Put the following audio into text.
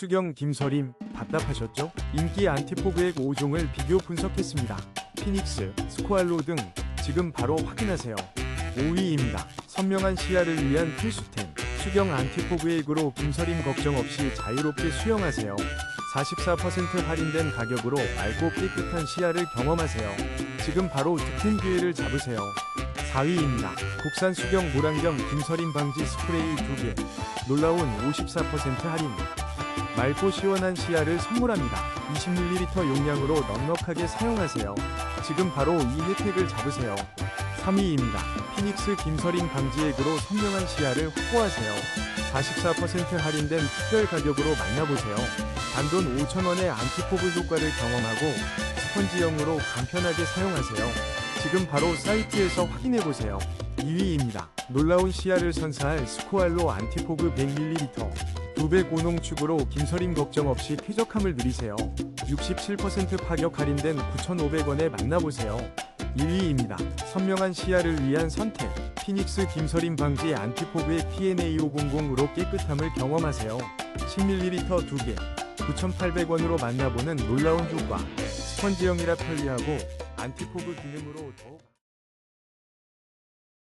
수경 김서림 답답하셨죠? 인기 안티포그액 5종을 비교 분석했습니다. 피닉스, 스코알로 등 지금 바로 확인하세요. 5위입니다. 선명한 시야를 위한 필수템 수경 안티포그액으로 김서림 걱정 없이 자유롭게 수영하세요. 44% 할인된 가격으로 맑고 깨끗한 시야를 경험하세요. 지금 바로 득템 기회를 잡으세요. 4위입니다. 국산 수경 물안경 김서림 방지 스프레이 2개. 놀라운 54% 할인. 맑고 시원한 시야를 선물합니다. 20ml 용량으로 넉넉하게 사용하세요. 지금 바로 이 혜택을 잡으세요. 3위입니다. 피닉스 김서림 방지액으로 선명한 시야를 확보하세요. 44% 할인된 특별 가격으로 만나보세요. 단돈 5,000원의 안티포브 효과를 경험하고 스펀지형으로 간편하게 사용하세요. 지금 바로 사이트에서 확인해보세요. 2위입니다. 놀라운 시야를 선사할 스코알로 안티포그 100ml. 2배 고농축으로 김서림 걱정 없이 쾌적함을 누리세요. 67% 파격 할인된 9,500원에 만나보세요. 1위입니다. 선명한 시야를 위한 선택. 피닉스 김서림 방지 안티포그의 PNA500으로 깨끗함을 경험하세요. 10ml 2개. 9,800원으로 만나보는 놀라운 효과. 스펀지형이라 편리하고 안티포그 기능으로 더욱